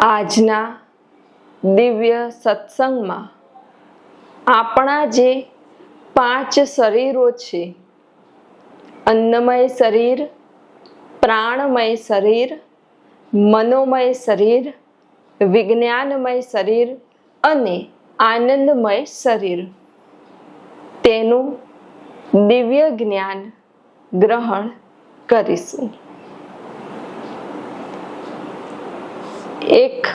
આજના દિવ્ય સત્સંગમાં આપણા જે પાંચ શરીરો છે, અન્નમય શરીર, પ્રાણમય શરીર, મનોમય શરીર, વિજ્ઞાનમય શરીર અને આનંદમય શરીર. તેનું દિવ્ય જ્ઞાન ગ્રહણ કરીશું. એક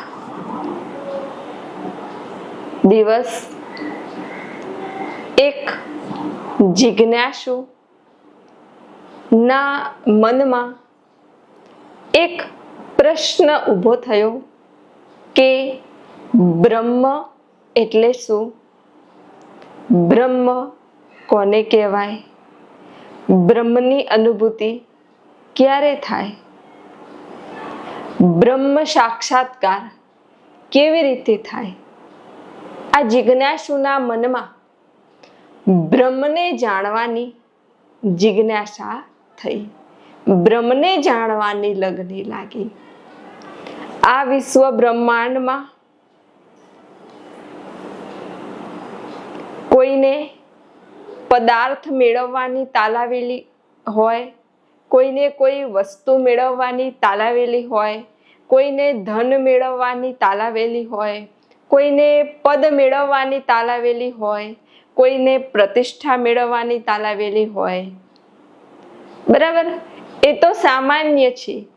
દિવસ, એક જિજ્ઞાસુ ના મનમાં એક પ્રશ્ન ઊભો થયો કે બ્રહ્મ એટલે શું? બ્રહ્મ કોને કહેવાય? બ્રહ્મની અનુભૂતિ ક્યારે થાય? બ્રહ્મ સાક્ષાત્કાર કેવી રીતે થાય? આ જિજ્ઞાસુના મનમાં બ્રહ્મને જાણવાની જિજ્ઞાસા થઈ. બ્રહ્મને જાણવાની લગની લાગી. આ વિશ્વ બ્રહ્માંડમાં કોઈને પદાર્થ મેળવવાની તાલાવેલી હોય, કોઈને કોઈ વસ્તુ મેળવવાની તાલાવેલી હોય કોઈને ધન મેળવવાની તાલાવેલી હોય, કોઈને પદ મેળવવાની તાલાવેલી હોય, કોઈને પ્રતિષ્ઠા મેળવવાની તાલાવેલી હોય. બરાબર? એ તો સામાન્ય છે.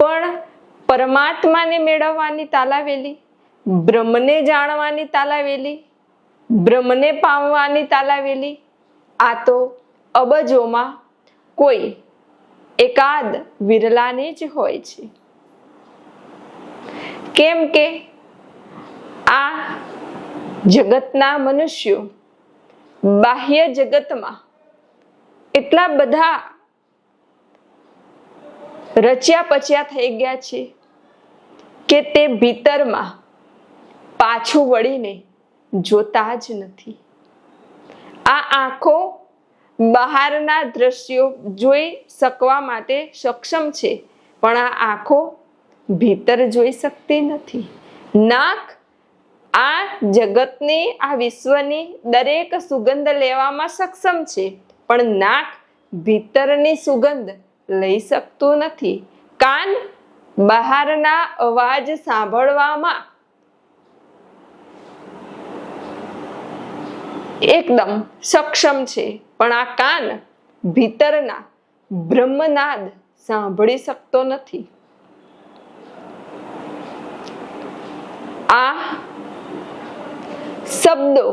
પણ પરમાત્માને મેળવવાની તાલાવેલી બ્રહ્મને જાણવાની તાલાવેલી બ્રહ્મને પામવાની તાલાવેલી આ તો અબજોમાં કોઈ એકાદ વિરલાની જ હોય છે. કેમ કે આ જગતના મનુષ્યો બાહ્ય જગતમાં એટલા બધા રચ્યા પચ્યા થઈ ગયા છે કે તે ભીતરમાં પાછું વળીને જોતા જ નથી. આ આંખો બહારના દ્રશ્યો જોઈ શકવા માટે સક્ષમ છે, પણ આ આંખો ભીતર જોઈ શકતી નથી. નાક આ જગતની, આ વિશ્વની દરેક સુગંધ લેવામાં સક્ષમ છે, પણ નાક ભીતરની સુગંધ લઈ શકતું નથી. કાન બહારના અવાજ સાંભળવામાં એકદમ સક્ષમ છે, પણ આ કાન ભીતરના બ્રહ્મનાદ સાંભળી શકતો નથી. આ શબ્દો,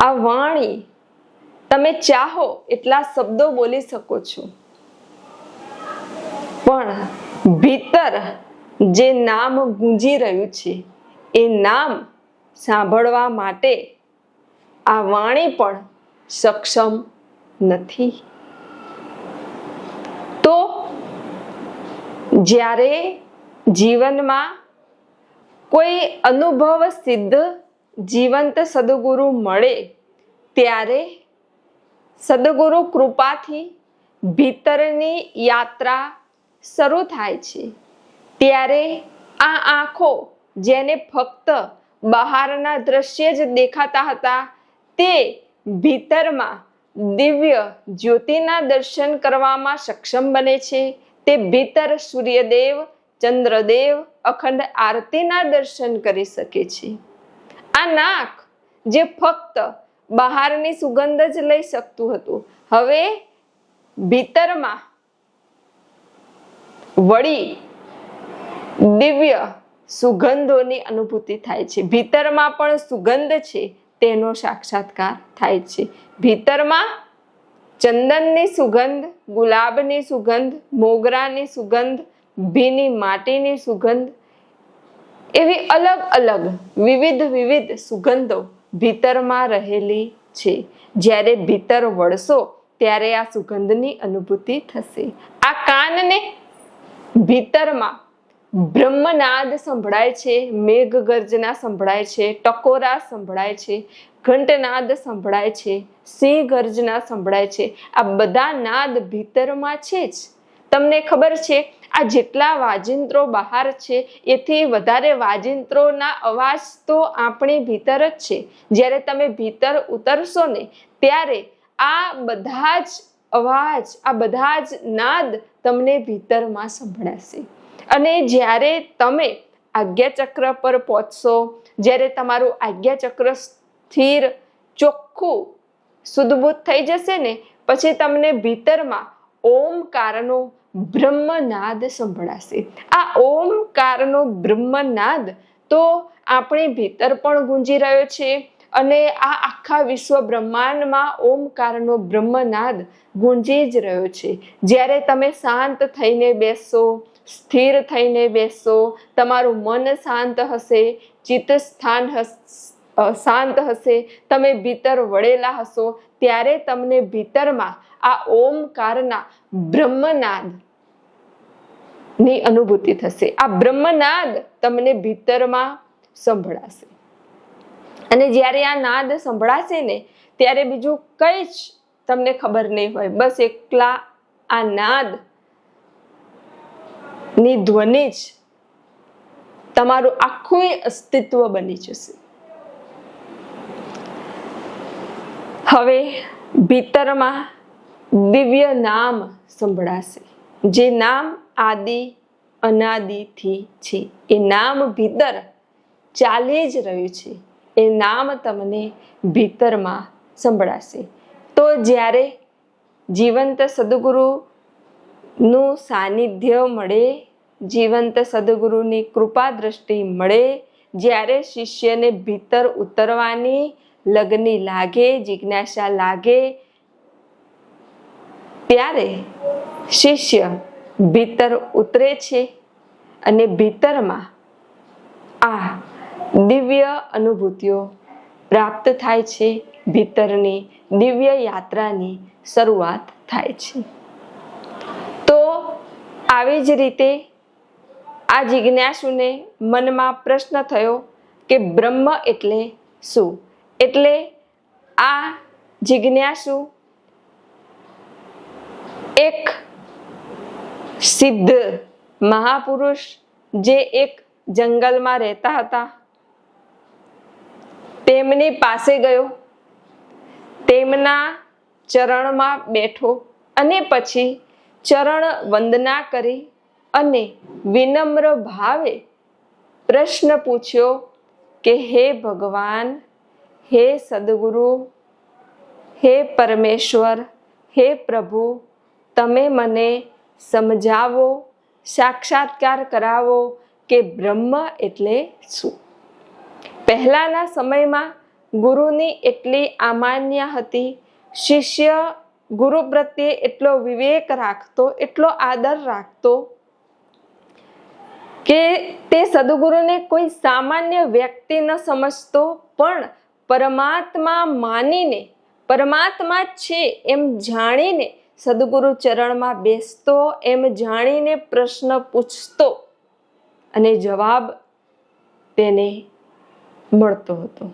આ વાણી તમે ચાહો એટલા શબ્દો બોલી શકો છો. પણ ભીતર જે નામ ગુંજી રહ્યું છે, એ નામ સાંભળવા માટે આ વાણી પણ સક્ષમ નથી. તો જ્યારે જીવનમાં કોઈ અનુભવ સિદ્ધ જીવંત સદગુરુ મળે, ત્યારે સદગુરુ કૃપાથી ભીતરની યાત્રા શરૂ થાય છે. ત્યારે આ આંખો જેને ફક્ત બહારના દ્રશ્ય જ દેખાતા હતા, તે ભીતરમાં દિવ્ય જ્યોતિના દર્શન કરવામાં સક્ષમ બને છે. તે ભીતર સૂર્યદેવ ચંદ્રદેવ અખંડ આરતીના દર્શન કરી શકે છે. આ નાક જે ફક્ત બહારની સુગંધ જ લઈ શકતું હતું. હવે ભીતરમાં વળી દિવ્ય સુગંધોની અનુભૂતિ થાય છે. ભીતરમાં પણ સુગંધ છે, તેનો સાક્ષાત્કાર થાય છે. ભીતરમાં ચંદનની સુગંધ, ગુલાબની સુગંધ, મોગરાની સુગંધ ભીની માટીની સુગંધ. એવી અલગ અલગ, વિવિધ વિવિધ સુગંધો ભીતરમાં રહેલી છે. જ્યારે ભીતર વળશો, ત્યારે આ સુગંધની અનુભૂતિ થશે. આ કાનને ભીતરમાં બ્રહ્મનાદ સંભળાય છે મેઘ ગર્જના સંભળાય છે, ટકોરા સંભળાય છે, ઘંટનાદ સંભળાય છે સિંહ ગર્જના સંભળાય છે. આ બધા નાદ ભીતરમાં છે જ. તમને ખબર છે, આ જેટલા વાજિંત્રો બહાર છે, એથી વધારે વાજિંત્રોના અવાજ તો આપણી ભીતર જ છે. જ્યારે તમે ભીતર ઉતરશો ને, ત્યારે આ બધા જ અવાજ, આ બધા જ નાદ તમને ભીતરમાં સંભળાશે. અને જ્યારે તમે આજ્ઞાચક્ર પર પહોંચશો, જ્યારે તમારું આજ્ઞાચક્ર સ્થિર, ચોખ્ખું શુદ્ધભૂત થઈ જશે ને, પછી તમને ભીતરમાં ઓમકારનો બ્રહ્મનાદ સંભળાશે. આ ઓમકારનો બ્રહ્મનાદ તો આપણી ભીતર પણ ગુંજી રહ્યો છે અને આ આખા વિશ્વ બ્રહ્માંડમાં ઓમકારનો બ્રહ્મનાદ ગુંજી જ રહ્યો છે. જ્યારે તમે શાંત થઈને બેસશો સ્થિર થઈને બેસશો તમારું મન શાંત હશે, ચિત્ત સ્થાન શાંત હશે, તમે ભીતર વળેલા હશો, ત્યારે તમને ભીતરમાં આ ઓમકારના બ્રહ્મનાદની અનુભૂતિ થશે. આ બ્રહ્મનાદ તમને ભીતરમાં સંભળાશે. અને જ્યારે આ નાદ સંભળાશે ને, ત્યારે બીજું કંઈ જ તમને ખબર નહીં હોય. બસ એકલા આ નાદની ધ્વનિ જ તમારું આખું અસ્તિત્વ બની જશે. હવે ભીતરમાં દિવ્ય નામ સંભળાશે. જે નામ આદિ, અનાદિથી છે. એ નામ ભીતર ચાલી જ રહ્યું છે. એ નામ તમને ભીતરમાં સંભળાશે. તો જ્યારે જીવંત સદગુરુનું સાનિધ્ય મળે, જીવંત સદગુરુની કૃપા દ્રષ્ટિ મળે, જ્યારે શિષ્યને ભીતર ઉતરવાની લગ્ની લાગે, જિજ્ઞાસા લાગે ત્યારે શિષ્ય ભીતર ઉતરે છે અને ભીતરમાં આ દિવ્ય અનુભૂતિઓ પ્રાપ્ત થાય છે. ભીતરની દિવ્ય યાત્રાની શરૂઆત થાય છે. તો આવી જ રીતે આ જિજ્ઞાસુને મનમાં પ્રશ્ન થયો કે બ્રહ્મ એટલે શું? એટલે આ જિજ્ઞાસુ એક સિદ્ધ મહાપુરુષ જે એક જંગલમાં રહેતા હતા, તેમની પાસે ગયો, તેમના ચરણમાં બેઠો અને પછી ચરણ વંદના કરી અને વિનમ્ર ભાવે પ્રશ્ન પૂછ્યો કે, હે ભગવાન, હે સદગુરુ, હે પરમેશ્વર, હે પ્રભુ તમે મને સમજાવો, સાક્ષાત્કાર કરાવો કે બ્રહ્મ એટલે શું? પહેલાંના સમયમાં ગુરુની એટલી અમાન્ય હતી, શિષ્ય ગુરુ પ્રત્યે એટલો વિવેક રાખતો, એટલો આદર રાખતો કે તે સદગુરુને કોઈ સામાન્ય વ્યક્તિ ન સમજતો, પણ પરમાત્મા માનીને, પરમાત્મા છે એમ જાણીને સદગુરુ ચરણમાં બેસતો, એમ જાણીને પ્રશ્ન પૂછતો અને જવાબ તેને મળતો હતો.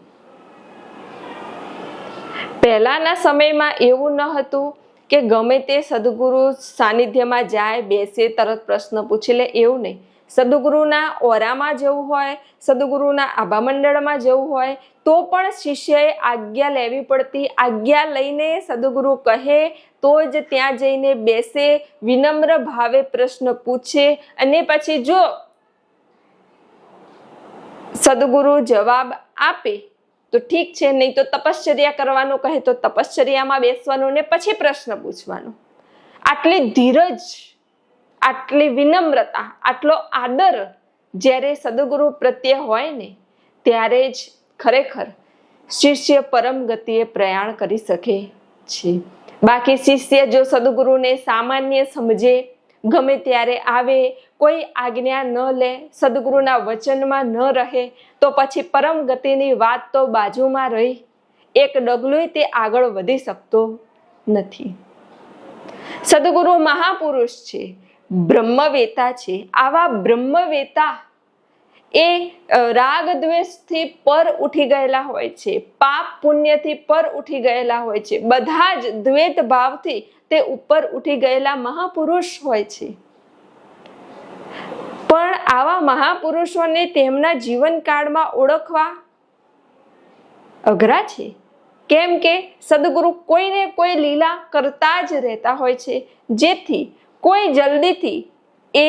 પહેલાના સમયમાં એવું ન હતું કે ગમે તે સદગુરુ સાનિધ્યમાં જાય, બેસે, તરત પ્રશ્ન પૂછી, લે, એવું નહીં. સદગુરુના ઓરામાં જવું હોય, સદગુરુના આભા મંડળમાં જવું હોય, તો પણ શિષ્યએ આજ્ઞા લેવી પડતી, આજ્ઞા લઈને સદગુરુ કહે તો જ ત્યાં જઈને બેસે, વિનમ્ર ભાવે પ્રશ્ન પૂછે અને પછી જો સદગુરુ જવાબ આપે, તો ઠીક છે, નહીં તો તપશ્ચર્યા કરવાનું કહે તો તપશ્ચર્યામાં બેસવાનું ને પછી પ્રશ્ન પૂછવાનો. આટલી ધીરજ, આટલી વિનમ્રતા, આટલો આદર જ્યારે સદગુરુ પ્રત્યે હોય ને, ત્યારે જ ખરેખર શિષ્ય પરમ ગતિએ પ્રયાણ કરી શકે છે. બાકી શિષ્ય જો સદગુરુને સામાન્ય સમજે, ગમે ત્યારે આવે, કોઈ આજ્ઞા ન લે, સદગુરુના વચનમાં ન રહે, તો પછી પરમ ગતિની વાત તો બાજુમાં રહી. એક ડગલું તે આગળ વધી શકતો નથી. સદગુરુ મહાપુરુષ છે, બ્રહ્મવેતા છે. આવા બ્રહ્મવેતા એ રાગ દ્વેષથી પર ઉઠી ગયેલા હોય છે, પાપ પુણ્યથી પર ઉઠી ગયેલા હોય છે, બધા જ દ્વૈત ભાવથી તે ઉપર ઉઠી ગયેલા મહાપુરુષ હોય છે. પણ આવા મહાપુરુષોને તેમના જીવનકાળમાં ઓળખવા અઘરા છે? કેમ કે સદગુરુ કોઈને કોઈ લીલા કરતા જ રહેતા હોય છે, જેથી કોઈ જલ્દીથી એ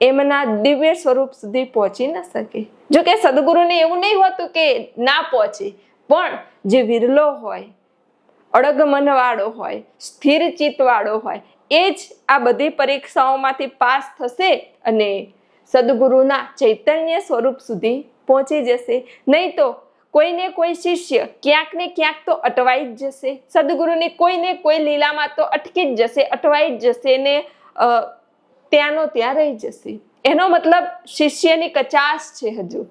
એમના દિવ્ય સ્વરૂપ સુધી પહોંચી ન શકે. જો કે સદગુરુને એવું નહીં હોતું કે ના પહોંચે, પણ જે વિરલો હોય અડગ વાળો હોય, સ્થિર ચિત્તવાળો હોય, એ જ આ બધી પરીક્ષાઓમાંથી પાસ થશે અને સદગુરુના ચૈતન્ય સ્વરૂપ સુધી પહોંચી જશે. નહીં તો કોઈને કોઈ શિષ્ય ક્યાંક ને ક્યાંક તો અટવાઈ જ જશે. સદગુરુની કોઈને કોઈ લીલામાં તો અટકી જ જશે, અટવાઈ જ જશે ને ત્યાંનો ત્યાં રહી જશે. એનો મતલબ શિષ્યની કચાશ છે હજુ.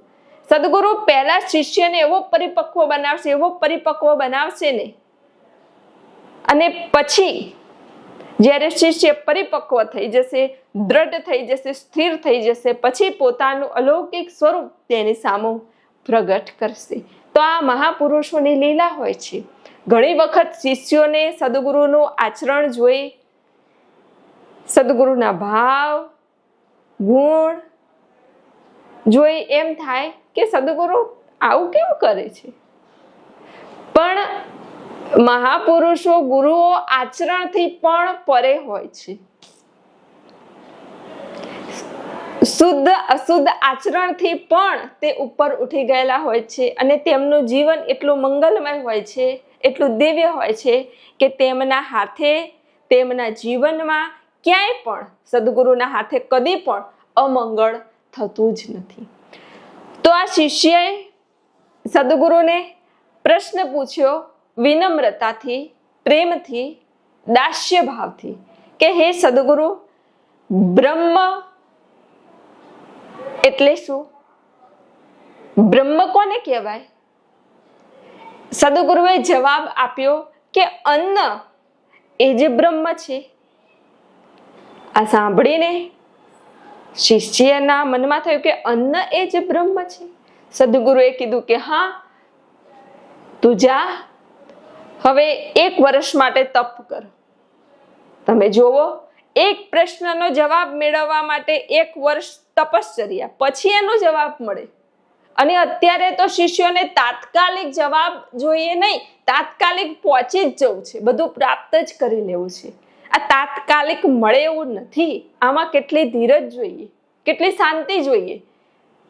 સદગુરુ પહેલા શિષ્યને એવો પરિપક્વ બનાવશે, એવો પરિપક્વ બનાવશે ને. અને પછી જ્યારે શિષ્ય પરિપક્વ થઈ જશે, દ્રઢ થઈ જશે, સ્થિર થઈ જશે, પછી પોતાનું અલૌકિક સ્વરૂપ તેની સામું પ્રગટ કરશે. તો આ મહાપુરુષોની લીલા હોય છે. ઘણી વખત શિષ્યોને સદગુરુનું આચરણ જોઈ સદગુરુના ભાવ, ગુણ જોઈ એમ થાય કે સદગુરુ આવું કેમ કરે છે? પણ મહાપુરુષો, ગુરુઓ આચરણથી પણ પરે હોય છે. શુદ્ધ, અશુદ્ધ આચરણથી પણ તે ઉપર ઉઠી ગયેલા હોય છે અને તેમનું જીવન એટલું મંગલમય હોય છે, એટલું દિવ્ય હોય છે કે તેમના હાથે, તેમના જીવનમાં ક્યાંય પણ સદગુરુના હાથે કદી પણ અમંગળ થતું જ નથી. તો આ શિષ્યએ સદગુરુને પ્રશ્ન પૂછ્યો વિનમ્રતાથી, પ્રેમથી દાસ્ય ભાવથી કે, હે સદગુરુ, બ્રહ્મ એટલે શું? બ્રહ્મ કોને કહેવાય? સદગુરુએ જવાબ આપ્યો કે, અન્ન એ જે બ્રહ્મ છે આ સાંભળીને શિષ્યના મનમાં થયું કે અન્ન એ જ બ્રહ્મ છે. સદગુરુએ કીધું કે હા, તું જા, હવે એક વર્ષ માટે તપ કર. તમે જોવો, એક પ્રશ્નનો જવાબ મેળવવા માટે એક વર્ષ તપશ્ચર્યા, પછી એનો જવાબ મળે. અને અત્યારે તો શિષ્યોને તાત્કાલિક જવાબ જોઈએ નહીં, તાત્કાલિક પહોંચી જ જવું છે, બધું પ્રાપ્ત જ કરી લેવું છે. આ તાત્કાલિક મળે એવું નથી. આમાં કેટલી ધીરજ જોઈએ, કેટલી શાંતિ જોઈએ.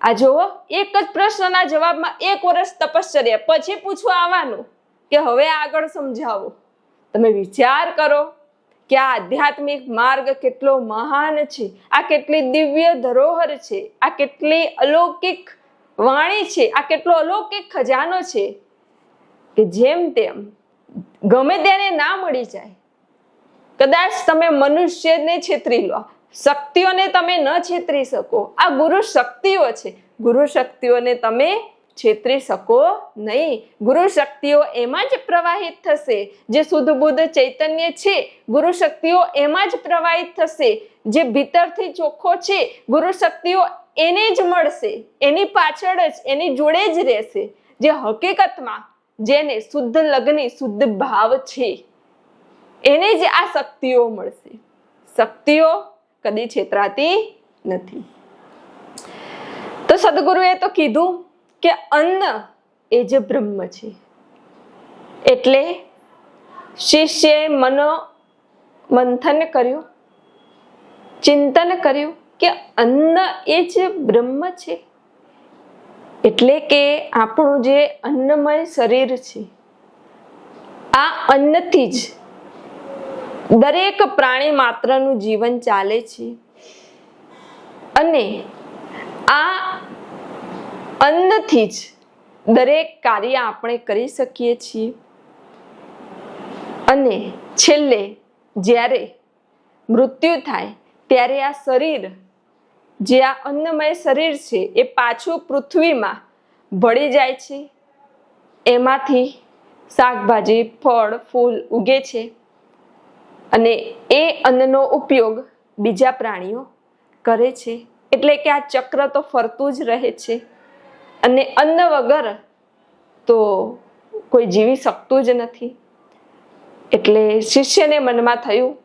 આ જુઓ એક જ પ્રશ્નના જવાબમાં એક વર્ષ તપશ્ચર્યા. પછી પૂછવા આવવાનું કે હવે આગળ સમજાવો. તમે વિચાર કરો કે આ આધ્યાત્મિક માર્ગ કેટલો મહાન છે. આ કેટલી દિવ્ય ધરોહર છે. આ કેટલી અલૌકિક વાણી છે. આ કેટલો અલૌકિક ખજાનો છે. કે જેમ તેમ ગમે તેને ના મળી જાય કદાચ તમે મનુષ્યને છેતરી લો. શક્તિઓને તમે ન છેતરી શકો. આ ગુરુ શક્તિઓ છે. ગુરુ શક્તિઓને તમે છેતરી શકો નહીં. ગુરુ શક્તિઓ એમાં જ પ્રવાહિત થશે. જે શુદ્ધ બુદ્ધ ચૈતન્ય છે, ગુરુ શક્તિઓ એમાં જ પ્રવાહિત થશે. જે ભીતરથી ચોખ્ખો છે, ગુરુ શક્તિઓ એને જ મળશે. એની પાછળ જ, એની જોડે જ રહેશે. જે હકીકતમાં જેને શુદ્ધ લગ્ન, શુદ્ધ ભાવ છે. એને જ આ શક્તિઓ મળશે. શક્તિઓ કદી છેતરાતી નથી. તો સદગુરુએ તો કીધું કે અન્ન એ જ બ્રહ્મ છે. એટલે શિષ્યએ મનો મંથન કર્યું, ચિંતન કર્યું કે અન્ન એ જ બ્રહ્મ છે. એટલે કે આપણું જે અન્નમય શરીર છે, આ અન્નથી જ દરેક પ્રાણી માત્રનું જીવન ચાલે છે. અને આ અન્નથી જ દરેક કાર્ય આપણે કરી શકીએ છીએ. અને છેલ્લે જ્યારે મૃત્યુ થાય ત્યારે આ શરીર, જે આ અન્નમય શરીર છે, એ પાછું પૃથ્વીમાં ભળી જાય છે. એમાંથી શાકભાજી, ફળ, ફૂલ ઉગે છે. અને એ અન્નનો ઉપયોગ બીજા પ્રાણીઓ કરે છે. એટલે કે આ ચક્ર તો ફરતું જ રહે છે. અને અન્ન વગર તો કોઈ જીવી શકતું જ નથી. એટલે શિષ્યને મનમાં થયું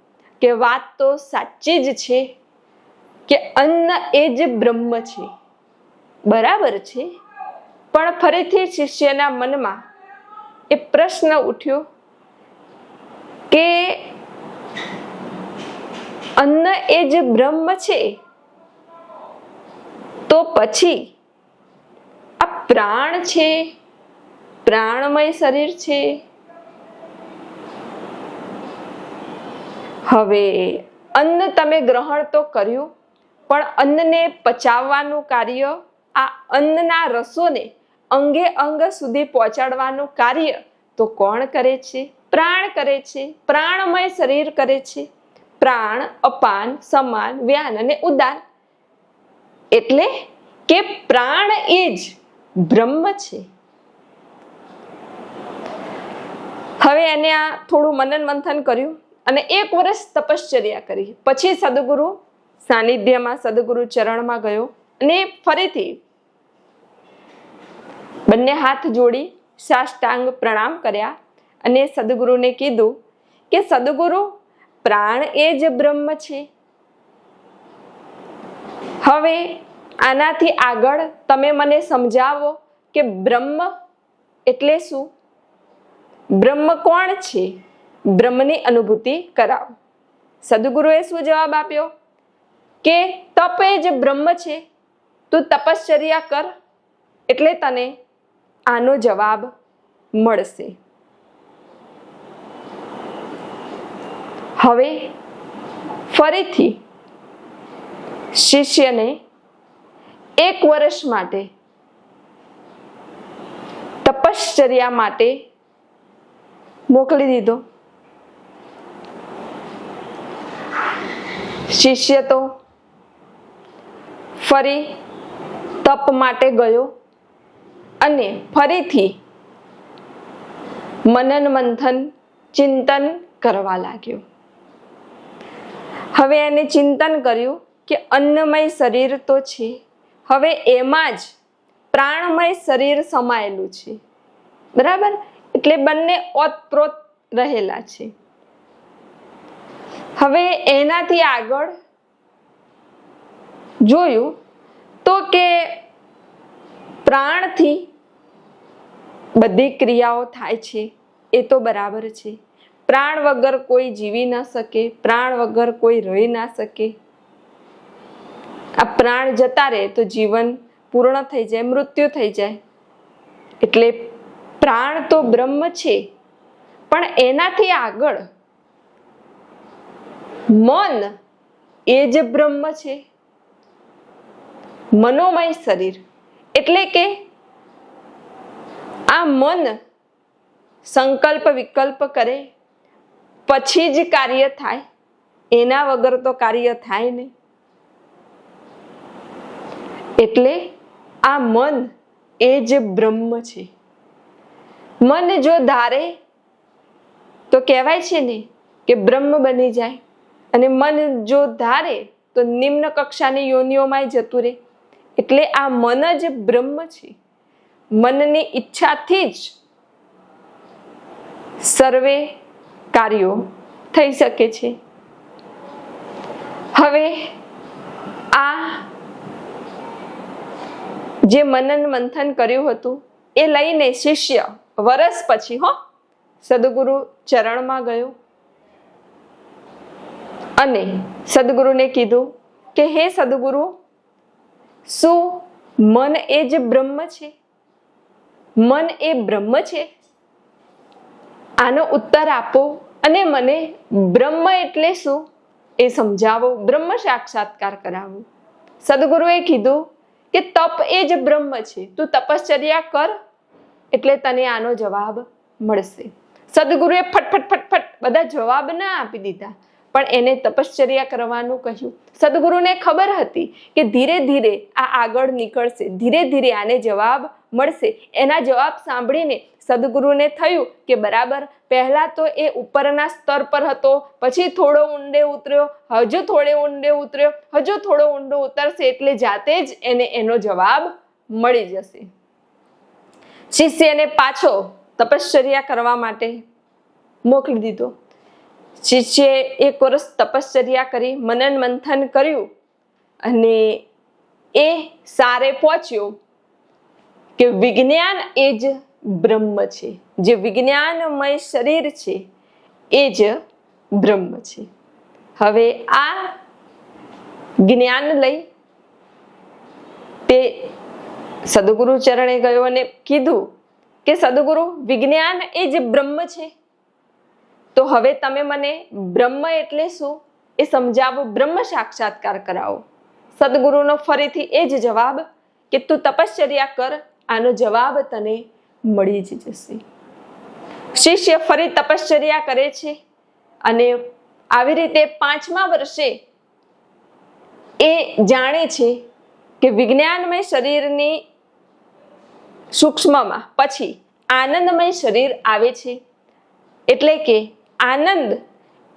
કે વાત તો સાચી જ છે કે અન્ન એ જ બ્રહ્મ છે. બરાબર છે? પણ ફરીથી શિષ્યના મનમાં એ પ્રશ્ન ઉઠ્યો કે અન્ન એ જ બ્રહ્મ છે. તો પછી આ પ્રાણ છે, પ્રાણમય શરીર છે. હવે અન્ન તમે ગ્રહણ તો કર્યું, પણ અન્નને પચાવવાનું કાર્ય, આ અન્નના રસોને અંગે અંગ સુધી પહોંચાડવાનું કાર્ય તો કોણ કરે છે? પ્રાણ કરે છે, પ્રાણમય શરીર કરે છે. પ્રાણ, અપાન, સમાન, વ્યાન અને ઉદાન. એટલે કે પ્રાણ એ જ બ્રહ્મ છે. હવે એને આ થોડું મનન મંથન કર્યું અને એક વર્ષ તપશ્ચર્યા કરી. પછી સદગુરુ સાનિધ્યમાં સદગુરુ ચરણમાં ગયો અને ફરીથી બંને હાથ જોડી સાષ્ટાંગ પ્રણામ કર્યા અને સદગુરુને કીધું કે, સદગુરુ પ્રાણ એ જ બ્રહ્મ છે. હવે આનાથી આગળ તમે મને સમજાવો કે બ્રહ્મ એટલે શું? બ્રહ્મ કોણ છે? બ્રહ્મની અનુભૂતિ કરાવો. સદગુરુએ શું જવાબ આપ્યો? કે તપ એ જ બ્રહ્મ છે. તું તપશ્ચર્યા કર, એટલે તને આનો જવાબ મળશે. હવે ફરીથી શિષ્યને એક વર્ષ માટે તપશ્ચર્યા માટે મોકલી દીધો. શિષ્ય તો ફરી તપ માટે ગયો અને ફરીથી મનન મંથન ચિંતન કરવા લાગ્યો. હવે એને ચિંતન કર્યું કે અન્નમય શરીર તો છે. હવે એમાં જ પ્રાણમય શરીર સમાયેલું છે. બરાબર? એટલે બંને ઓતપ્રોત રહેલા છે. હવે એનાથી આગળ જોયું તો કે પ્રાણથી બધી ક્રિયાઓ થાય છે. એ તો બરાબર છે. પ્રાણ વગર કોઈ જીવી ના શકે, પ્રાણ વગર કોઈ રહી ના શકે. આ પ્રાણ જતા રહે તો જીવન પૂર્ણ થઈ જાય, મૃત્યુ થઈ જાય. એટલે પ્રાણ તો બ્રહ્મ છે, પણ એનાથી આગળ મન એ જ બ્રહ્મ છે. મનોમય શરીર એટલે કે આ મન સંકલ્પ વિકલ્પ કરે પછી જ કાર્ય થાય. એના વગર તો કાર્ય થાય નહીં. એટલે આ મન એ જ બ્રહ્મ છે. મન જો ધારે, તો કહેવાય છે ને કે બ્રહ્મ બની જાય. અને મન જો ધારે, તો નિમ્ન કક્ષાની યોનિઓમાં જતું રહે. એટલે આ મન જ બ્રહ્મ છે. મનની ઈચ્છાથી જ સર્વે કાર્યો થઈ શકે છે. હવે આ જે મનન મંથન કર્યું હતું, એ લઈને શિષ્ય વરસ પછી હો, સદગુરુ ચરણમાં ગયો. અને સદગુરુને કીધું કે, હે સદગુરુ, શું મન એ જ બ્રહ્મ છે? મન એ બ્રહ્મ છે? આનો ઉત્તર આપો અને મને બ્રહ્મ એટલે શું એ સમજાવો, બ્રહ્મ સાક્ષાત્કાર કરાવો. સદગુરુએ કીધું કે તપ એ જ બ્રહ્મ છે, તું તપશ્ચર્યા કર એટલે તને આનો જવાબ મળશે. સદગુરુએ ફટફટ ફટફટ બધા જવાબ ના આપી દીધા, પણ એને તપશ્ચર્યા કરવાનું કહ્યું. સદગુરુને ખબર હતી કે ધીરે ધીરે આ આગળ નીકળશે, ધીરે ધીરે આને જવાબ મળશે. એના જવાબ સાંભળીને સદગુરુને થયું કે બરાબર, પહેલા તો એ ઉપરના સ્તર પર હતો, પછી થોડો ઊંડે ઉતર્યો, હજુ થોડે ઊંડે ઉતર્યો, હજુ થોડો ઊંડો ઉતરશે એટલે જાતે જ એને એનો જવાબ મળી જશે. શિષ્યને પાછો તપશ્ચર્યા કરવા માટે મોકલી દીધો. શિષ્યે એક વર્ષ તપશ્ચર્યા કરી મનન મંથન કર્યું અને એ સારે પહોંચ્યો. કે વિજ્ઞાન એ જ બ્રહ્મ છે. જે વિજ્ઞાનમય શરીર છે, એ જ બ્રહ્મ છે. હવે આ જ્ઞાન લઈ તે સદગુરુ ચરણે ગયો અને કીધું કે સદગુરુ, વિજ્ઞાન એ જ બ્રહ્મ છે. તો હવે તમે મને બ્રહ્મ એટલે શું એ સમજાવો, બ્રહ્મ સાક્ષાત્કાર કરાવો. સદગુરુનો ફરીથી એ જ જવાબ કે તું તપશ્ચર્યા કર આનો જવાબ તને મળી જ જશે. શિષ્ય ફરી તપશ્ચર્યા કરે છે અને આવી રીતે પાંચમા વર્ષે એ જાણે છે કે વિજ્ઞાનમય શરીરની સૂક્ષ્મમાં પછી આનંદમય શરીર આવે છે. એટલે કે આનંદ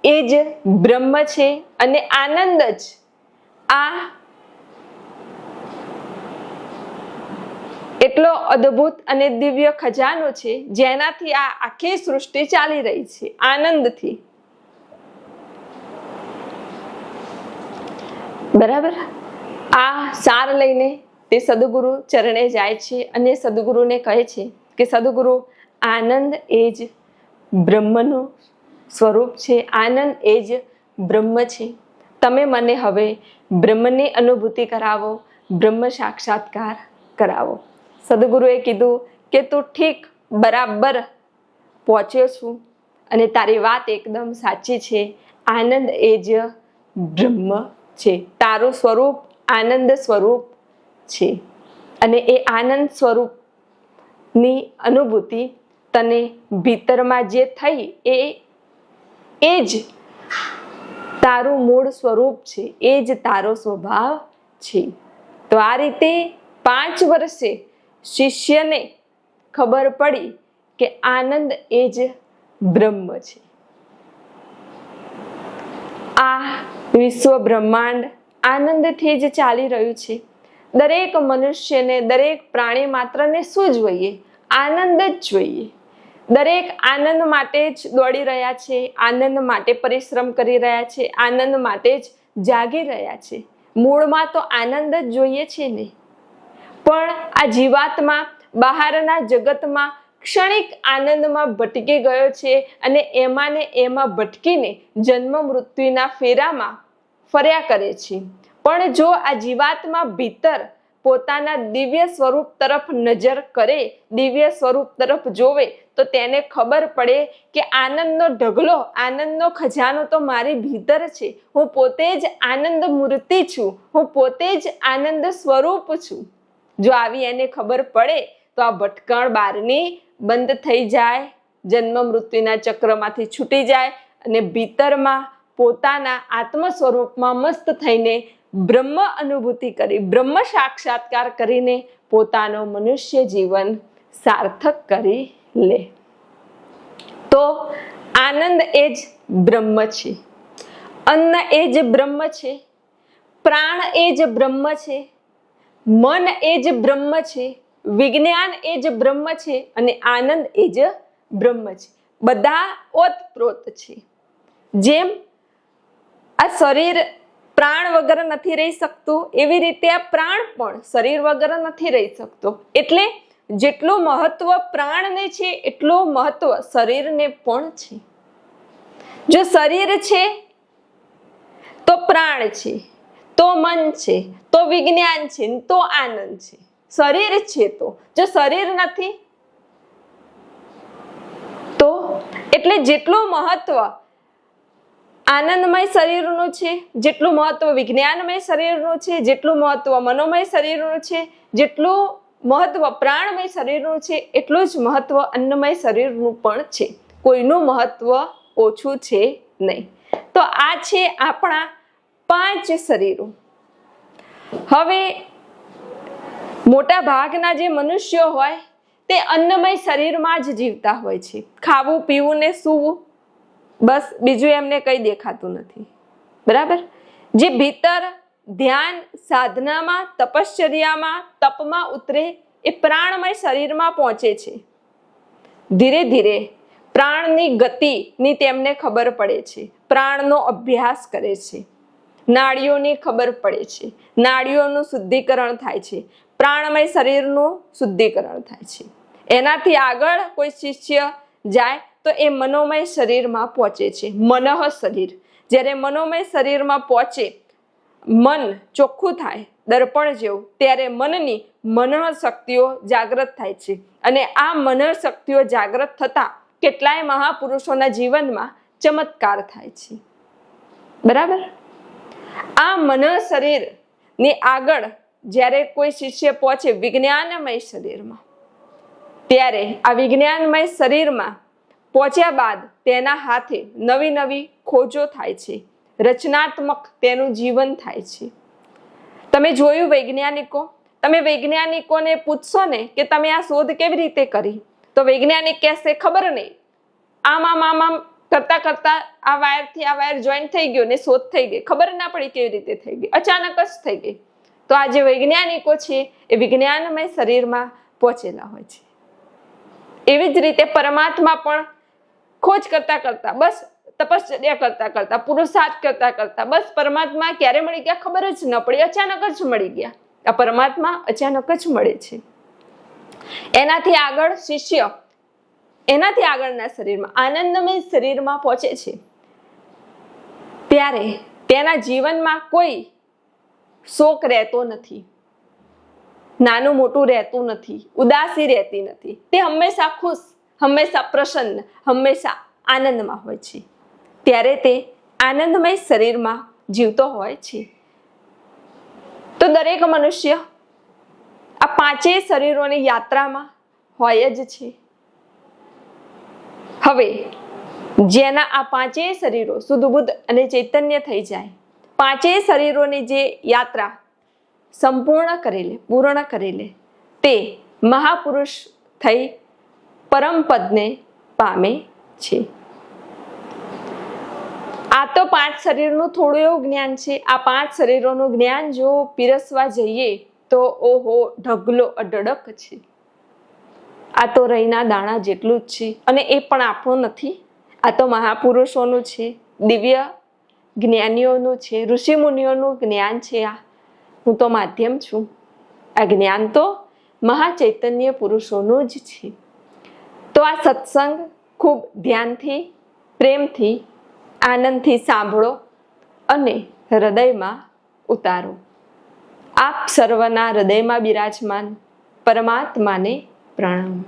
એ જ બ્રહ્મ છે અને આનંદ જ આ એટલો અદ્ભુત અને દિવ્ય ખજાનો છે, જેનાથી આ આખી સૃષ્ટિ ચાલી રહી છે, આનંદથી. બરાબર? આ સાર લઈને તે સદગુરુ ચરણે જાય છે અને સદગુરુને કહે છે કે, સદગુરુ, આનંદ એ જ બ્રહ્મનું સ્વરૂપ છે, આનંદ એ જ બ્રહ્મ છે. તમે મને હવે બ્રહ્મની અનુભૂતિ કરાવો, બ્રહ્મ સાક્ષાત્કાર કરાવો. સદગુરુએ કીધું કે તું ઠીક, બરાબર પહોંચ્યો છું. અને તારી વાત એકદમ સાચી છે. આનંદ એ જ બ્રહ્મ છે. તારું સ્વરૂપ આનંદ સ્વરૂપ છે. અને એ આનંદ સ્વરૂપની અનુભૂતિ તને ભીતરમાં જે થઈ એ એ જ તારું મૂળ સ્વરૂપ છે. એ જ તારો સ્વભાવ છે. તો આ રીતે પાંચ વર્ષે શિષ્યને ખબર પડી કે આનંદ એ જ બ્રહ્મ છે. આ વિશ્વ બ્રહ્માંડ આનંદથી જ ચાલી રહ્યું છે. દરેક મનુષ્યને, દરેક પ્રાણી માત્રને શું જોઈએ? આનંદ જ જોઈએ. દરેક આનંદ માટે જ દોડી રહ્યા છે, આનંદ માટે પરિશ્રમ કરી રહ્યા છે, આનંદ માટે જ જાગી રહ્યા છે. મૂળમાં તો આનંદ જ જોઈએ છે ને? પણ આ જીવાત્મા, બહારના જગતમાં ક્ષણિક આનંદમાં ભટકી ગયો છે અને એમાં ને એમાં ભટકીને જન્મ મૃત્યુના ફેરામાં ફર્યા કરે છે. પણ જો આ જીવાત્મા ભીતર પોતાના દિવ્ય સ્વરૂપ તરફ નજર કરે, દિવ્ય સ્વરૂપ તરફ જોવે, તો તેને ખબર પડે કે આનંદનો ઢગલો, આનંદનો ખજાનો તો મારી ભીતર છે. હું પોતે જ આનંદ મૂર્તિ છું. હું પોતે જ આનંદ સ્વરૂપ છું. જો આવી એને ખબર પડે, તો આ ભટકણ બારની બંધ થઈ જાય, જન્મ મૃત્યુના ચક્રમાંથી છૂટી જાય અને ભીતરમાં પોતાના આત્મ સ્વરૂપમાં મસ્ત થઈને બ્રહ્મ અનુભૂતિ કરી, બ્રહ્મ સાક્ષાત્કાર કરીને પોતાનો મનુષ્ય જીવન સાર્થક કરી લે. તો આનંદ એ જ બ્રહ્મ છે. અન્ન એ જ બ્રહ્મ છે. પ્રાણ એ જ બ્રહ્મ છે. મન એ જ બ્રહ્મ છે, વિજ્ઞાન એ જ બ્રહ્મ છે અને આનંદ એ જ બ્રહ્મ છે. બધા ઓતપ્રોત છે. જેમ આ શરીર પ્રાણ વગર નથી રહી શકતું, એવી રીતે આ પ્રાણ પણ શરીર વગર નથી રહી શકતો. એટલે જેટલું મહત્વ પ્રાણને છે, એટલું મહત્વ શરીરને પણ છે. જો શરીર છે, તો પ્રાણ છે. તો મન છે, તો વિજ્ઞાન છે તો આનંદ છે. શરીર છે તો. જો શરીર નથી, તો એટલે જેટલું મહત્વ આનંદમય શરીરનું છે, જેટલું મહત્વ વિજ્ઞાનમય શરીરનું છે, જેટલું મહત્વ મનોમય શરીરનું છે, જેટલું મહત્વ પ્રાણમય શરીરનું છે, એટલું જ મહત્વ અન્નમય શરીરનું પણ છે. કોઈનું મહત્વ ઓછું છે નહીં. તો આ છે આપણા પાંચ શરીરો. હવે મોટા ભાગના જે મનુષ્યો હોય, તે અન્નમય શરીરમાં જ જીવતા હોય છે. ખાવું, પીવું ને સૂવું, બસ બીજું એમને કંઈ દેખાતું નથી. બરાબર? જે ભીતર ધ્યાન સાધનામાં, તપશ્ચર્યામાં, તપમાં ઉતરે, એ પ્રાણમય શરીરમાં પહોંચે છે. ધીરે ધીરે પ્રાણની ગતિની તેમને ખબર પડે છે. પ્રાણનો અભ્યાસ કરે છે. નાડીઓની ખબર પડે છે. નાડીઓનું શુદ્ધિકરણ થાય છે. પ્રાણમય શરીરનું શુદ્ધિકરણ થાય છે. એનાથી આગળ કોઈ શિષ્ય જાય તો એ મનોમય શરીરમાં પહોંચે છે. મનઃ શરીર. જ્યારે મનોમય શરીરમાં પહોંચે, મન ચોખ્ખું થાય, દર્પણ જેવું, ત્યારે મનની મનઃ શક્તિઓ જાગૃત થાય છે. અને આ મનઃ શક્તિઓ જાગૃત થતા કેટલાય મહાપુરુષોના જીવનમાં ચમત્કાર થાય છે. બરાબર? આ મન શરીરની આગળ જ્યારે કોઈ શિષ્ય પહોંચે વિજ્ઞાનમય શરીરમાં, ત્યારે આ વિજ્ઞાનમય શરીરમાં પહોંચ્યા બાદ તેના હાથે નવી નવી ખોજો થાય છે, રચનાત્મક તેનું જીવન થાય છે. તમે જોયું વૈજ્ઞાનિકો? તમે વૈજ્ઞાનિકોને પૂછશો ને કે તમે આ શોધ કેવી રીતે કરી? તો વૈજ્ઞાનિક કહેશે, ખબર નહીં. આમ આમ આમ આમ કરતા કરતા આ વાયરથી આ વાયર જોઈન્ટ થઈ ગયો ને શોધ થઈ ગઈ. ખબર ના પડી કેવી રીતે થઈ ગઈ. અચાનક જ થઈ ગઈ. તો આ જે વૈજ્ઞાનિકો છે, એ વિજ્ઞાનમય શરીરમાં પહોંચેલા હોય છે. એવી જ રીતે પરમાત્મા પણ ખોજ કરતા કરતા, બસ તપશ્ચર્યા કરતા કરતા, પુરુષાર્થ કરતા કરતા, બસ પરમાત્મા ક્યારે મળી ગયા ખબર જ ન પડી, અચાનક જ મળી ગયા. આ પરમાત્મા અચાનક જ મળે છે. એનાથી આગળ શિષ્ય એનાથી આગળના શરીરમાં, આનંદમય શરીરમાં પહોંચે છે. ત્યારે તેના જીવનમાં કોઈ શોક રહેતો નથી. નાનું મોટું રહેતું નથી, ઉદાસી રહેતી નથી. તે હંમેશા ખુશ, હંમેશા પ્રસન્ન, હંમેશા આનંદમાં હોય છે. ત્યારે તે આનંદમય શરીરમાં જીવતો હોય છે. તો દરેક મનુષ્ય આ પાંચેય શરીરોની યાત્રામાં હોય જ છે. હવે, જેના આ પાંચેય શરીરો સુદબુદ્ધ અને ચૈતન્ય થઈ જાય, પાંચેય શરીરોની જે યાત્રા સંપૂર્ણ કરી લે પૂર્ણ કરી લે તે મહાપુરુષ થઈ પરમપદને પામે છે. આ તો પાંચ શરીરનું થોડું એવું જ્ઞાન છે. આ પાંચ શરીરોનું જ્ઞાન જો પીરસવા જઈએ તો ઓહો, ઢગલો અઢળક છે. આ તો રહીના દાણા જેટલું જ છે. અને એ પણ આપણું નથી. આ તો મહાપુરુષોનું છે. દિવ્ય જ્ઞાનીઓનું છે. ઋષિમુનિઓનું જ્ઞાન છે આ. હું તો માધ્યમ છું. આ જ્ઞાન તો મહાચૈતન્ય પુરુષોનું જ છે. તો આ સત્સંગ ખૂબ ધ્યાનથી, પ્રેમથી, આનંદથી સાંભળો અને હૃદયમાં ઉતારો. આપ સર્વના હૃદયમાં બિરાજમાન પરમાત્માને પ્રણામ